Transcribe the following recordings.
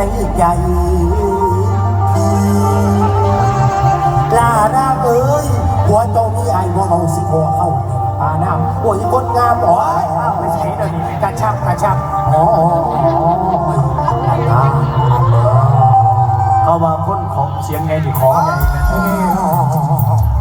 ได้ใจลาดาเอ้ยหัวโตมีไอ้บ่เอาสิหัวเอ้าปาน้ำโอ้ยคนงามอ๋อไม่ใช่เดี๋ยวนี้กระชับกระชับอ๋อามาพ่นของเสียงไงดีของไงนะ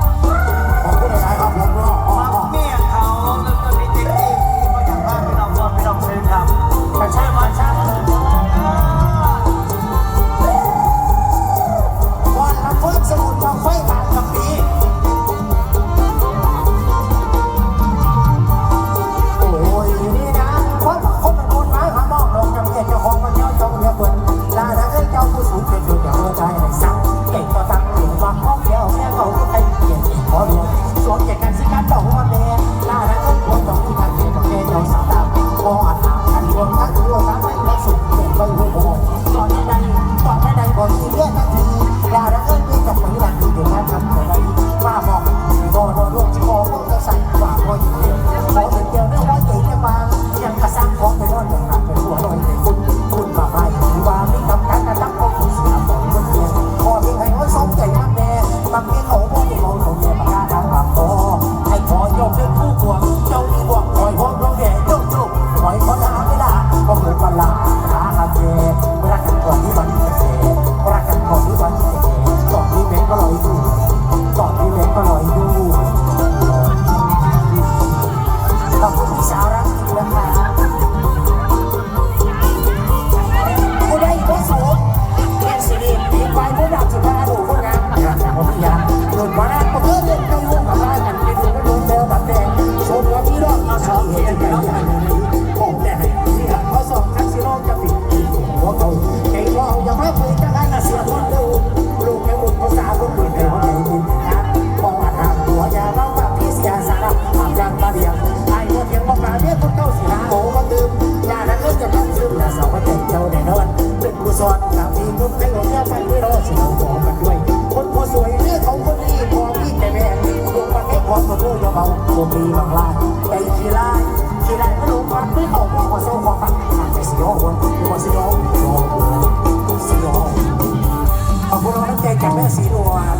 ระเป๋าโคมีบางลายไอ้ขี้ลายขี้ลายไม่รู้ความไม่ตกว่าหัวโซ่ความฝันทางจะสยองวนหัวสยองสยองสยองขอบคุณน้องน้ำใจแากแม่สีนวล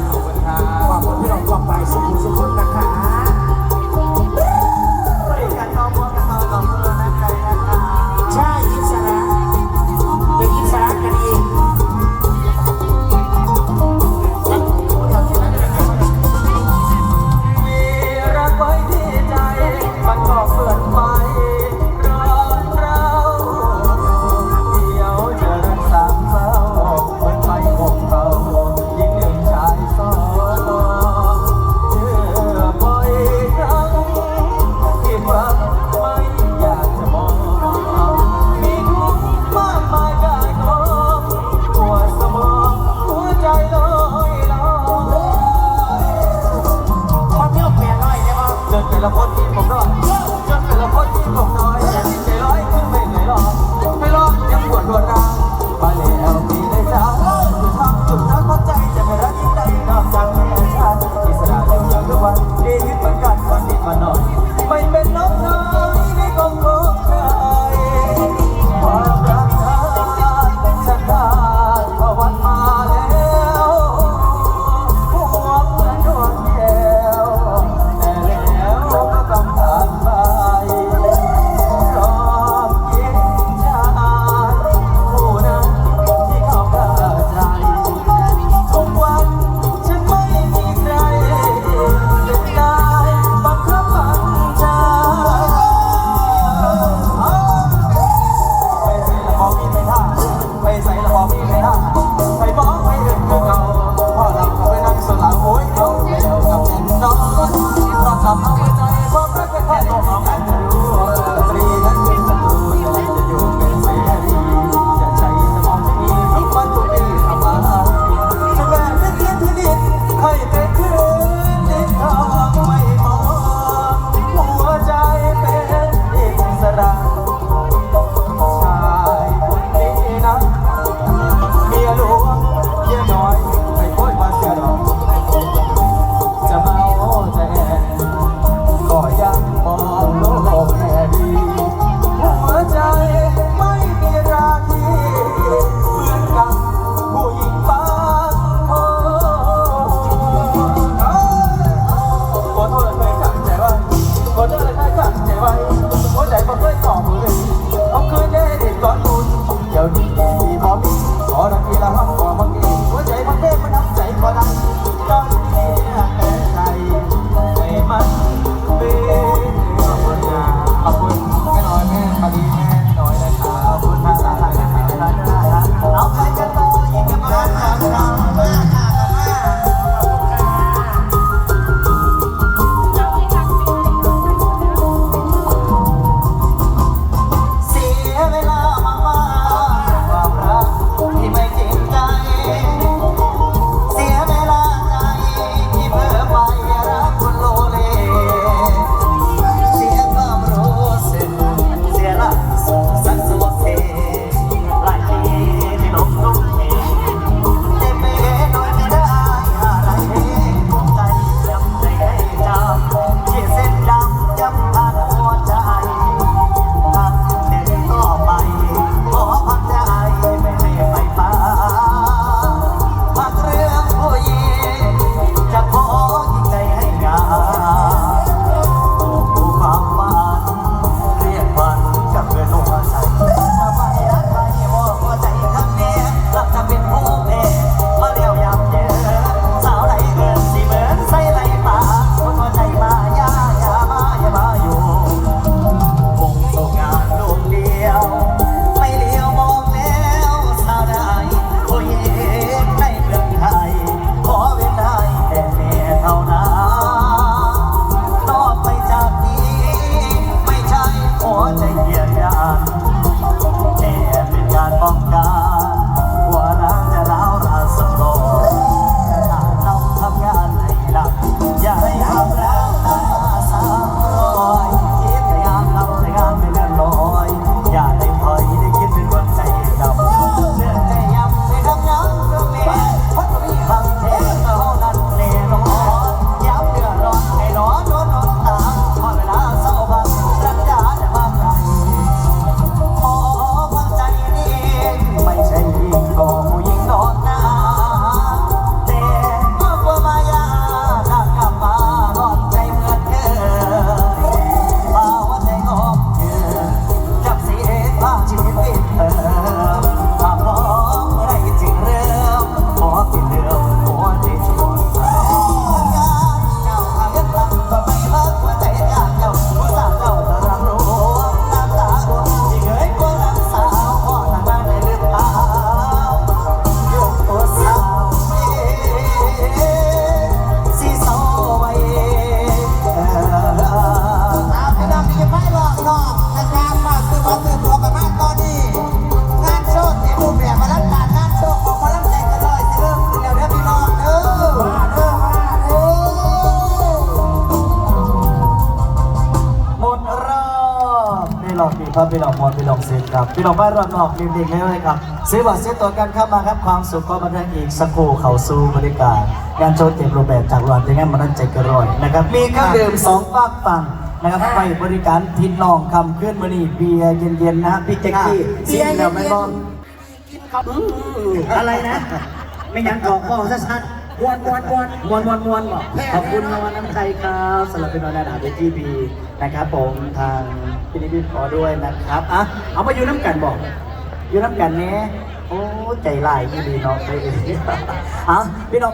ครับพี่น้องมอนพี่น้องเซนครับ พี่น้องบ้านรอบนอกเด็กๆเลยครับซื้อบัตรซื้อตัวกันเข้ามาครับความสุขก็บันเทิงอีกสักครู่เข้าสู่บริการงานโชว์เต็มรูปแบบจากร้านที่งั้นมันนั่นใจกระร่อยนะครับมีเครื่องดื่มสองฝากฝั่งนะครับไปบริการพี่น้องคำขึ้นมานี่เบียร์เย็นๆนะพี่แจ็คกี้ซิงแล้วไม่มองอะไรนะ ไม่ยังกอกบอกชัดๆ มวนมวนมวนมวนมวนมวนบอกขอบคุณนวันน้ำใจครับสำหรับเป็นวันดาดาเบจีพีนะครับผมทางพี่นิพิพอด้วยนะครับอะเอามาอยู่น้ำกันบอกอยู่น้ำกันเนี้ยโอ้ใจลายยี่ดีเนาะใจดีอะพี่น้อง